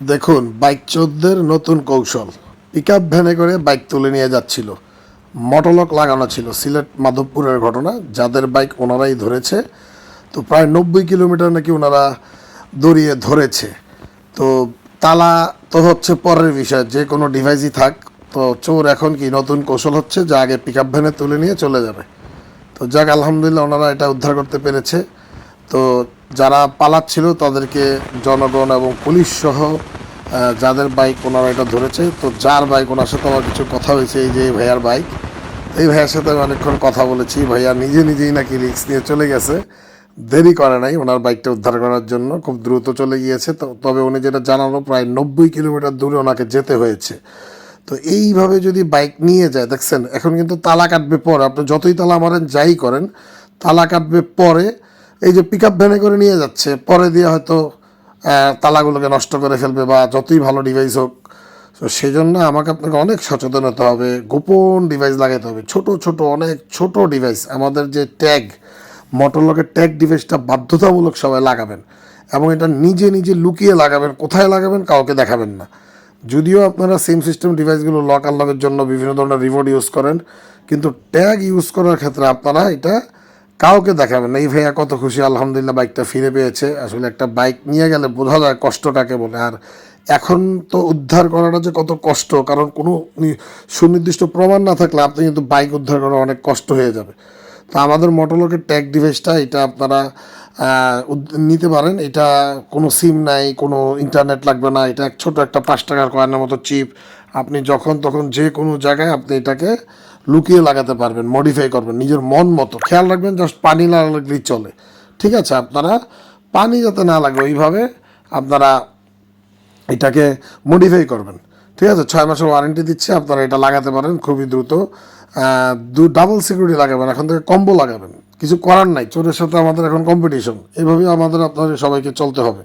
দেখুন, বাইক চোদ্দের নতুন কৌশল। পিক আপ ভ্যানে করে বাইক তুলে নিয়ে যাচ্ছিল। মটলক লাগানো ছিল সিলেট মাধবপুরের ঘটনা, যাদের বাইক ওনারাই ধরেছে। তো প্রায় নব্বই কিলোমিটার নাকি ওনারা দড়িয়ে ধরেছে। তো তালা তো হচ্ছে পরের বিষয়, যে কোনো ডিভাইসই থাক। তো চোর এখন কি নতুন কৌশল হচ্ছে? যা আগে পিক আপ ভ্যানে তুলে নিয়ে চলে যাবে। তো যাক, আলহামদুলিল্লাহ, ওনারা এটা উদ্ধার করতে পেরেছে। তো যারা পালাচ্ছিল তাদেরকে জনগণ এবং পুলিশ সহ যাদের বাইক ওনারা এটা ধরেছে, তো যার বাইক ওনার সাথে আমার কিছু কথা হয়েছে, এই যে এই ভাইয়ার বাইক এই ভাইয়ার সাথে আমি অনেকক্ষণ কথা বলেছি, ভাইয়া নিজে নিজেই নাকি রিক্স নিয়ে চলে গেছে। দেরি করে নাই ওনার বাইকটা উদ্ধার করার জন্য, খুব দ্রুত চলে গিয়েছে। তো তবে উনি যেটা জানালো, প্রায় নব্বই কিলোমিটার দূরে ওনাকে যেতে হয়েছে। তো এইভাবে যদি বাইক নিয়ে যায়, দেখছেন, এখন কিন্তু তালা কাটবে পরে, আপনি যতই তালা মারেন, যাই করেন, তালা কাটবে পরে এই যে পিক আপ ভ্যানে করে নিয়ে যাচ্ছে, পরে দিয়ে হয়তো তালাগুলোকে নষ্ট করে ফেলবে বা যতই ভালো ডিভাইস হোক। তো সেই জন্য আমাকে আপনাকে অনেক সচেতন হতে হবে, গোপন ডিভাইস লাগাতে হবে। ছোট ছোট, অনেক ছোট ডিভাইস আমাদের যে ট্যাগ মোটরলকের ট্যাগ ডিভাইসটা বাধ্যতামূলক সবাই লাগাবেন। এবং এটা নিজে নিজে লুকিয়ে লাগাবেন, কোথায় লাগাবেন কাউকে দেখাবেন না। যদিও আপনারা সেম সিস্টেম ডিভাইসগুলো লক আনলকের জন্য বিভিন্ন ধরনের রিমোট ইউজ করেন, কিন্তু ট্যাগ ইউজ করার ক্ষেত্রে আপনারা এটা কাউকে দেখাবেন না। এই ভাইয়া কত খুশি, আলহামদুলিল্লাহ বাইকটা ফিরে পেয়েছে। আসলে একটা বাইক নিয়ে গেলে বোঝা যায় কষ্টটাকে বলে। আর এখন তো উদ্ধার করাটা যে কত কষ্ট, কারণ কোনো সুনির্দিষ্ট প্রমাণ না থাকলে আপনি কিন্তু বাইক উদ্ধার করা অনেক কষ্ট হয়ে যাবে। তো আমাদের মোটরলোকের ট্যাগ ডিভাইসটা এটা আপনারা নিতে পারেন। এটা কোনো সিম নাই, কোনো ইন্টারনেট লাগবে না। এটা ছোট একটা পাঁচ টাকার কয়েনের মতো চিপ আপনি যখন, তখন যে কোনো জায়গায় আপনি এটাকে লুকিয়ে লাগাতে পারবেন মডিফাই করবেন, নিজের মন মতো। খেয়াল রাখবেন জাস্ট পানি না লাগলেই চলে। ঠিক আছে, আপনারা পানি যাতে না লাগে, ওইভাবে আপনারা এটাকে মডিফাই করবেন। ঠিক আছে, ছয় মাসের ওয়ারেন্টি দিচ্ছে, আপনারা এটা লাগাতে পারেন খুবই দ্রুত। দু ডাবল সিকিউরিটি লাগাবেন, এখন থেকে কম্বো লাগাবেন। কিছু করার নাই, চোরের সাথে আমাদের এখন কম্পিটিশন এইভাবেই আমাদের আপনাদের সবাইকে চলতে হবে।